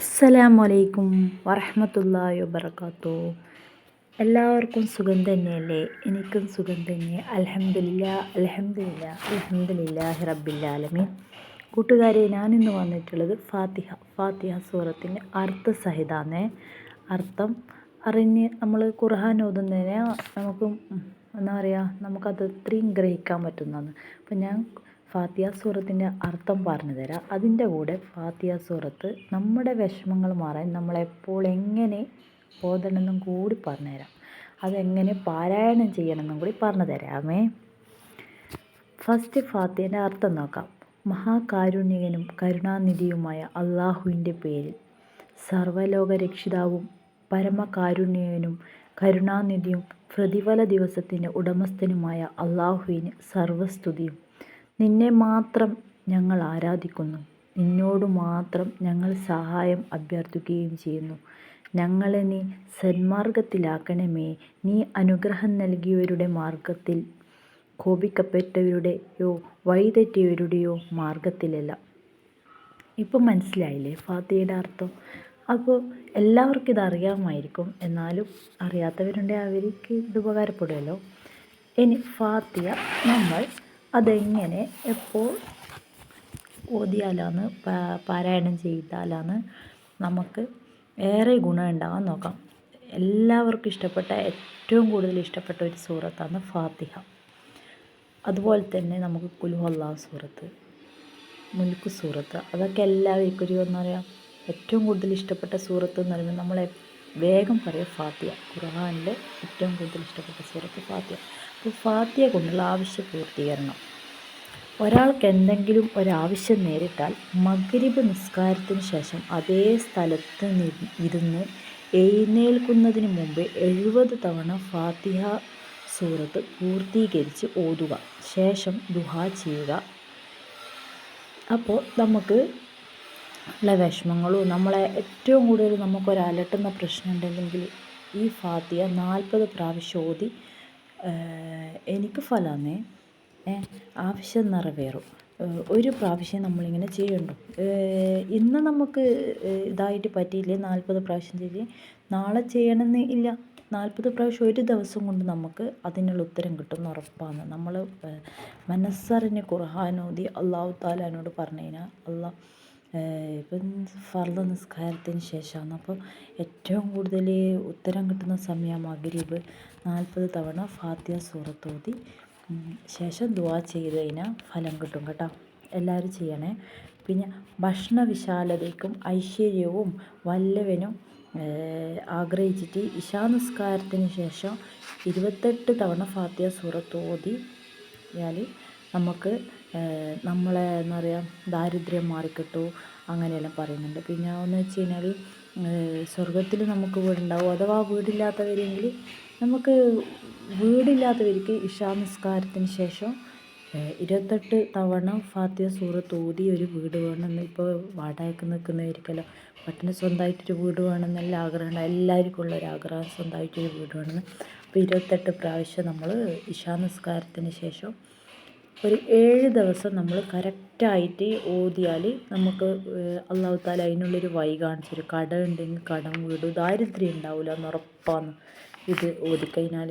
അസ്സലാമു അലൈക്കും വറഹമത്തല്ലാഹി വബർക്കാത്തു എല്ലാവർക്കും സുഖം തന്നെയല്ലേ? എനിക്കും സുഖം തന്നെ. അലഹമില്ല അലഹമില്ല അൽഹംദുലില്ലാഹി റബ്ബില്ലാലമീൻ. കൂട്ടുകാരെ ഞാനിന്ന് വന്നിട്ടുള്ളത് ഫാത്തിഹ ഫാത്തിഹ സൂറത്തിന്റെ അർത്ഥസഹിതാന്നേ അർത്ഥം അറിഞ്ഞ് നമ്മൾ ഖുർആൻ ഓതുന്നതിനെ നമുക്ക് എന്താ പറയുക നമുക്കത് അത്രയും ഗ്രഹിക്കാൻ പറ്റുന്നതാണ്. അപ്പം ഞാൻ ഫാത്തിഹ സൂറത്തിന്റെ അർത്ഥം പറഞ്ഞു തരാം. അതിന്റെ കൂടെ ഫാത്തിയ സൂറത്ത് നമ്മുടെ വിഷമങ്ങൾ മാറാൻ നമ്മളെപ്പോൾ എങ്ങനെ ഓതണമെന്നും കൂടി പറഞ്ഞുതരാം അതെങ്ങനെ പാരായണം ചെയ്യണമെന്നും കൂടി പറഞ്ഞു തരാമേ ഫസ്റ്റ് ഫാത്തിയന്റെ അർത്ഥം നോക്കാം. മഹാകാരുണ്യകനും കരുണാനിധിയുമായ അള്ളാഹുവിന്റെ പേരിൽ സർവലോക രക്ഷിതാവും പരമകാരുണ്യകനും കരുണാനിധിയും പ്രതിഫല ദിവസത്തിന്റെ ഉടമസ്ഥനുമായ അള്ളാഹുവിന് സർവസ്തുതിയും നിന്നെ മാത്രം ഞങ്ങൾ ആരാധിക്കുന്നു. നിന്നോട് മാത്രം ഞങ്ങൾ സഹായം അഭ്യർത്ഥിക്കുകയും ചെയ്യുന്നു. ഞങ്ങളെ നീ സന്മാർഗത്തിലാക്കണമേ. നീ അനുഗ്രഹം നൽകിയവരുടെ മാർഗത്തിൽ കോപിക്കപ്പെട്ടവരുടെയോ വഴിതെറ്റിയവരുടെയോ മാർഗത്തിലല്ല. ഇപ്പം മനസ്സിലായില്ലേ ഫാത്തിയുടെ അർത്ഥം? അപ്പോൾ എല്ലാവർക്കും ഇത് അറിയാമായിരിക്കും. എന്നാലും അറിയാത്തവരുണ്ടെങ്കിൽ അവർക്ക് ഇത് ഉപകാരപ്പെടുമല്ലോ. ഇനി ഫാത്തിയ നമ്മൾ അതെങ്ങനെ എപ്പോൾ ഓതിയാലാണ് പാരായണം ചെയ്താലാണ് നമുക്ക് ഏറെ ഗുണം ഉണ്ടാകാൻ നോക്കാം. എല്ലാവർക്കും ഇഷ്ടപ്പെട്ട ഏറ്റവും കൂടുതൽ ഇഷ്ടപ്പെട്ട ഒരു സൂറത്താണ് ഫാത്തിഹ. അതുപോലെ തന്നെ നമുക്ക് കുലുഹല്ലാ സൂറത്ത് മുൽക്ക് സൂറത്ത് അതൊക്കെ എല്ലാവർക്കും ഒരു എന്താ പറയുക ഏറ്റവും കൂടുതൽ ഇഷ്ടപ്പെട്ട സൂറത്ത് എന്ന് പറയുമ്പോൾ നമ്മളെ വേഗം പറയുക ഫാത്തിയ ഖുർആാനിലെ ഏറ്റവും കൂടുതൽ ഇഷ്ടപ്പെട്ട സൂറത്ത് ഫാത്തിയ ഫാത്തിയ കൊണ്ടുള്ള ആവശ്യ പൂർത്തീകരണം ഒരാൾക്ക് എന്തെങ്കിലും ഒരാവശ്യം നേരിട്ടാൽ മഗ്രിബ് നിസ്കാരത്തിന് ശേഷം അതേ സ്ഥലത്ത് ഇരുന്ന് എഴുന്നേൽക്കുന്നതിന് മുമ്പ് എഴുപത് തവണ ഫാത്തിഹ സൂറത്ത് പൂർത്തീകരിച്ച് ഓതുക. ശേഷം ദുഹ ചെയ്യുക. അപ്പോൾ നമുക്ക് ഉള്ള വിഷമങ്ങളും നമ്മളെ ഏറ്റവും കൂടുതൽ നമുക്കൊരു അലട്ടുന്ന പ്രശ്നം ഉണ്ടെങ്കിൽ ഈ ഫാത്തിയ നാൽപ്പത് പ്രാവശ്യം ഓതി എനിക്ക് ഫലമാണേ ആവശ്യം നിറവേറും. ഒരു പ്രാവശ്യം നമ്മളിങ്ങനെ ചെയ്യണ്ടു ഇന്ന് നമുക്ക് ഇതായിട്ട് പറ്റിയില്ലേ? നാൽപ്പത് പ്രാവശ്യം ചെയ്ത് നാളെ ചെയ്യണമെന്ന് ഇല്ല. നാൽപ്പത് പ്രാവശ്യം ഒരു ദിവസം കൊണ്ട് നമുക്ക് അതിനുള്ള ഉത്തരം കിട്ടുമെന്ന് ഉറപ്പാണ്. നമ്മൾ മനസ്സറിഞ്ഞ് ഖുർഹാനോദി അള്ളാഹു താലാനോട് പറഞ്ഞു കഴിഞ്ഞാൽ അള്ളാഹ് ഇപ്പം ഫർദ നിസ്കാരത്തിന് ശേഷമാണ്. അപ്പോൾ ഏറ്റവും കൂടുതൽ ഉത്തരം കിട്ടുന്ന സമയം മഗ്രിബ് നാൽപ്പത് തവണ ഫാത്തിഹ സൂറത്ത് ഓതി ശേഷം ദുആ ചെയ്ത് കഴിഞ്ഞാൽ ഫലം കിട്ടും കേട്ടോ. എല്ലാവരും ചെയ്യണേ. പിന്നെ ഭക്ഷണ വിശാലതയ്ക്കും ഐശ്വര്യവും വല്ലവനും ആഗ്രഹിച്ചിട്ട് ഇശാനിസ്കാരത്തിന് ശേഷം ഇരുപത്തെട്ട് തവണ ഫാത്തിഹ സൂറത്ത് ഓതിയാൽ നമുക്ക് നമ്മളെ എന്താ പറയുക ദാരിദ്ര്യം മാറിക്കിട്ടു അങ്ങനെയെല്ലാം പറയുന്നുണ്ട്. പിന്നെ ഒന്ന് വെച്ച് കഴിഞ്ഞാൽ സ്വർഗത്തിൽ നമുക്ക് വീടുണ്ടാവും. അഥവാ വീടില്ലാത്തവരെങ്കിൽ നമുക്ക് വീടില്ലാത്തവർക്ക് ഇഷാ നിസ്കാരത്തിന് ശേഷം ഇരുപത്തെട്ട് തവണ ഫാത്തിയ സൂറത്ത് ഓതി ഒരു വീട് വേണമെന്ന് ഇപ്പോൾ വാടകയ്ക്ക് നിൽക്കുന്നവർക്കല്ലോ പെട്ടെന്ന് സ്വന്തമായിട്ടൊരു വീട് വേണമെന്നല്ല ആഗ്രഹമുണ്ട്. എല്ലാവർക്കും ഉള്ള ഒരു ആഗ്രഹം സ്വന്തമായിട്ടൊരു വീട് വേണമെന്ന്. അപ്പോൾ ഇരുപത്തെട്ട് പ്രാവശ്യം നമ്മൾ ഇഷാ നിസ്കാരത്തിന് ശേഷം ഒരു ഏഴ് ദിവസം നമ്മൾ കറക്റ്റായിട്ട് ഓതിയാൽ നമുക്ക് അള്ളാഹു താല അതിനുള്ളൊരു വൈ കാണിച്ചു തരും. കടം ഉണ്ടെങ്കിൽ കടം വീടും. ദാരിദ്ര്യം ഉണ്ടാവില്ല എന്ന് ഉറപ്പാണ് ഇത് ഓതിക്കഴിഞ്ഞാൽ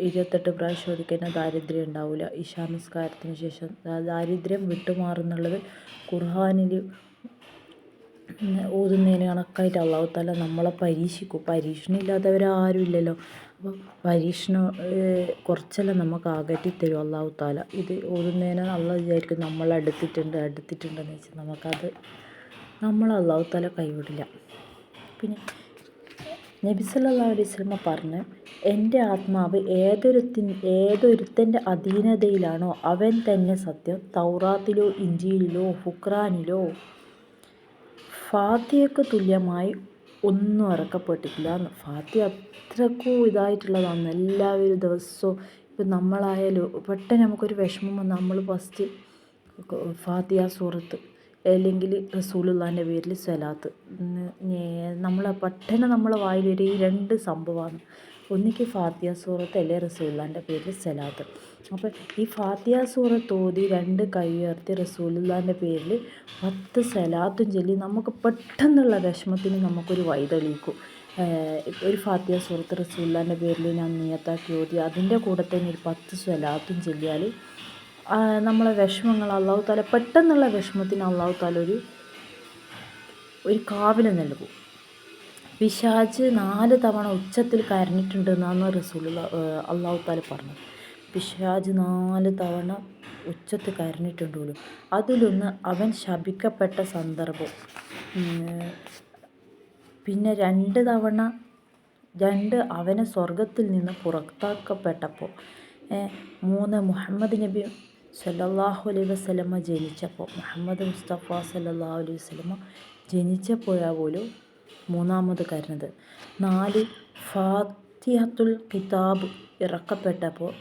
ഇരുപത്തെട്ട് പ്രാവശ്യം ഓതിക്കഴിഞ്ഞാൽ ദാരിദ്ര്യം ഉണ്ടാവില്ല ഇശാ നിസ്കാരത്തിന് ശേഷം ദാരിദ്ര്യം വിട്ടുമാറുന്നുള്ളത് ഖുർഹാനിൽ ഓതുന്നതിന് കണക്കായിട്ട് അള്ളാഹു താല നമ്മളെ പരീക്ഷിക്കും. പരീക്ഷണം ഇല്ലാത്തവരാരും ഇല്ലല്ലോ. അപ്പോൾ പരീക്ഷണം കുറച്ചെല്ലാം നമുക്ക് അകറ്റി തരും അള്ളാഹു താല ഇത് ഓതുന്നതിന് അള്ള വിചാരിക്കും നമ്മൾ അടുത്തിട്ടുണ്ട് വെച്ചാൽ നമുക്കത് നമ്മൾ അള്ളാഹു താല കൈവിടില്ല. പിന്നെ നബി അലൈഹി വസല്ലമ പറഞ്ഞു എന്റെ ആത്മാവ് ഏതൊരുത്തിൻ ഏതൊരുത്തന്റെ അധീനതയിലാണോ അവൻ തന്നെ സത്യം. തൗറാത്തിലോ ഇഞ്ചിയിലോ ഫുക്രാനിലോ ഫാത്തിയക്ക് തുല്യമായി ഒന്നും ഇറക്കപ്പെട്ടിട്ടില്ല ഫാത്തിയ അത്രക്കും ഇതായിട്ടുള്ളതാണ്. എല്ലാവരും ദിവസവും ഇപ്പം നമ്മളായാലും പെട്ടെന്ന് നമുക്കൊരു വിഷമം വന്നാൽ നമ്മൾ ഫസ്റ്റ് ഫാത്തിയ സൂറത്ത് അല്ലെങ്കിൽ റസൂലുള്ളാന്റെ പേരിൽ സ്വലാത്ത്. നമ്മൾ പെട്ടെന്ന് നമ്മളെ വായിൽ വരെ ഈ രണ്ട് സംഭവമാണ്. ഒന്നിക്ക് ഫാത്തിയ സൂറത്ത് അല്ലേ റസൂല്ലാന്റെ പേരിൽ സലാത്ത്. അപ്പോൾ ഈ ഫാത്തിയ സൂറത്ത് ഓതി രണ്ട് കൈ ഉയർത്തി റസൂലുല്ലാന്റെ പേരിൽ പത്ത് സലാത്തും ചൊല്ലി നമുക്ക് പെട്ടെന്നുള്ള വിഷമത്തിന് നമുക്കൊരു വൈതെളിയിക്കും ഒരു ഫാത്തിയ സൂറത്ത് റസൂല്ലാന്റെ പേരിൽ ഞാൻ നിയത്താക്കി ഓതി അതിന്റെ കൂടെ തന്നെ ഒരു പത്ത് സലാത്തും ചൊല്ലിയാൽ നമ്മളെ വിഷമങ്ങൾ അള്ളാഹു താല പെട്ടെന്നുള്ള വിഷമത്തിന് അള്ളാഹു താല ഒരു ഒരു കാവൽ നൽകും പിശാജ് നാല് തവണ ഉച്ചത്തിൽ കരഞ്ഞിട്ടുണ്ട് എന്നാണ് റസൂൽ അള്ളാഹു താല പറഞ്ഞത്. പിശാജ് നാല് തവണ ഉച്ചത്തിൽ കരഞ്ഞിട്ടുണ്ട് അതിലൊന്ന് അവൻ ശപിക്കപ്പെട്ട സന്ദർഭം പിന്നെ രണ്ട് തവണ രണ്ട് അവനെ സ്വർഗത്തിൽ നിന്ന് പുറത്താക്കപ്പെട്ടപ്പോൾ മൂന്ന് മുഹമ്മദ് നബി സല്ലാഹു അലൈഹി വസല്ലമ ജനിച്ചപ്പോൾ മുഹമ്മദ് മുസ്തഫ സല്ലാഹു അലൈഹി വസല്ലമ ജനിച്ചപ്പോഴാ പോലും മൂന്നാമത് കരുന്നത്. നാല് ഫാത്തിഹത്തുൽ കിതാബ് ഇറക്കപ്പെട്ടപ്പോൾ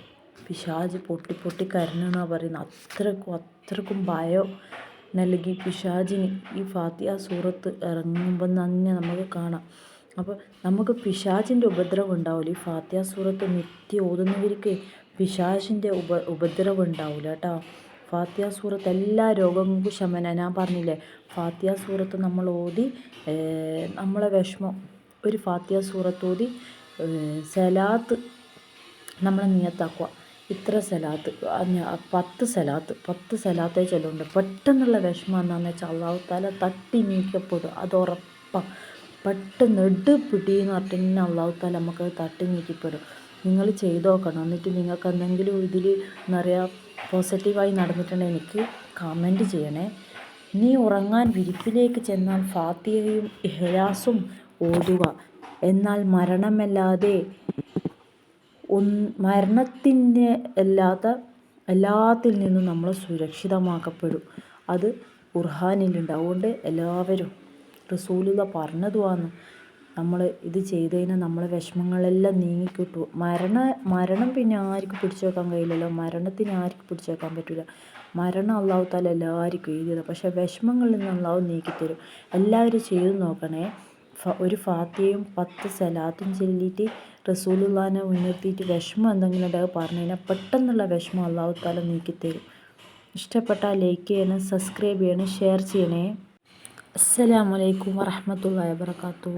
പിശാജ് പൊട്ടി പൊട്ടി എന്ന് പറയുന്നത്. അത്രക്കും അത്രക്കും ഭയം നൽകി പിശാജിന് ഈ ഫാത്തിഹ സൂറത്ത് ഇറങ്ങുമ്പോൾ തന്നെ നമുക്ക് കാണാം. അപ്പോൾ നമുക്ക് പിശാജിന്റെ ഉപദ്രവം ഉണ്ടാവില്ല. ഈ ഫാത്തിഹ സൂറത്ത് നിത്യം ഓതുന്നവർക്ക് പിശാജിന്റെ ഉപ ഉപദ്രവം ഉണ്ടാവില്ല കേട്ടോ. ഫാത്തിഹ സൂറത്ത് എല്ലാ രോഗങ്ങൾക്കും ശമന. ഞാൻ പറഞ്ഞില്ലേ ഫാത്തിയ സൂറത്ത് നമ്മൾ ഓതി നമ്മളെ വിഷമം ഒരു ഫാത്തിയ സൂറത്ത് ഓതി സലാത്ത് നമ്മൾ നിയത്താക്കുക. ഇത്ര സലാത്ത് പത്ത് സലാത്ത് പത്ത് സലാത്തേ ചൊല്ലുണ്ട് പെട്ടെന്നുള്ള വിഷമം എന്താണെന്ന് വെച്ചാൽ അള്ളാഹു താല തട്ടി നീക്കപ്പെടും അത് ഉറപ്പാണ് പെട്ടെന്ന് എടു എന്ന് പറഞ്ഞിട്ട് തന്നെ അള്ളാഹു താല നമുക്ക് തട്ടി നീക്കിപ്പെടും. നിങ്ങൾ ചെയ്ത് നോക്കണം എന്നിട്ട് നിങ്ങൾക്ക് എന്തെങ്കിലും ഇതിൽ എന്താ പറയുക പോസിറ്റീവായി നടന്നിട്ടുണ്ടെങ്കിൽ എനിക്ക് കമന്റ് ചെയ്യണേ. നീ ഉറങ്ങാൻ വിരിപ്പിലേക്ക് ചെന്നാൽ ഫാത്തിയയും ഇഹ്ലാസും ഓതുക എന്നാൽ മരണമല്ലാതെ മരണത്തിന്റെ അല്ലാത്ത എല്ലാത്തിൽ നിന്നും നമ്മൾ സുരക്ഷിതമാക്കപ്പെടും. അത് ഖുർഹാനിലുണ്ട് അതുകൊണ്ട് എല്ലാവരും റസൂലുള്ള പറഞ്ഞതുമാണ് നമ്മൾ ഇത് ചെയ്ത് കഴിഞ്ഞാൽ നമ്മളെ വിഷമങ്ങളെല്ലാം നീങ്ങിക്കിട്ടും. മരണ മരണം പിന്നെ ആർക്കും പിടിച്ചു വെക്കാൻ കഴിയില്ലല്ലോ. മരണത്തിന് ആർക്കും പിടിച്ചു വെക്കാൻ പറ്റില്ല മരണം അള്ളാഹു താല എല്ലാവർക്കും എഴുതിയത് പക്ഷേ വിഷമങ്ങളിൽ നിന്ന് അള്ളാഹു നീക്കിത്തരും. എല്ലാവരും ചെയ്തു നോക്കണേ. ഒരു ഫാത്തിയും പത്ത് സലാത്തും ചൊല്ലിയിട്ട് റസൂലുള്ളാനെ മുൻനിർത്തിയിട്ട് വിഷമം എന്തെങ്കിലും ഉണ്ടാകും പറഞ്ഞു കഴിഞ്ഞാൽ പെട്ടെന്നുള്ള വിഷമം അള്ളാഹു നീക്കിത്തരും. ഇഷ്ടപ്പെട്ടാൽ ലൈക്ക് ചെയ്യണം സബ്സ്ക്രൈബ് ചെയ്യണം ഷെയർ ചെയ്യണേ. അസ്സലാമലൈക്കും വറഹമത്തല്ലാ വാബർക്കാത്തു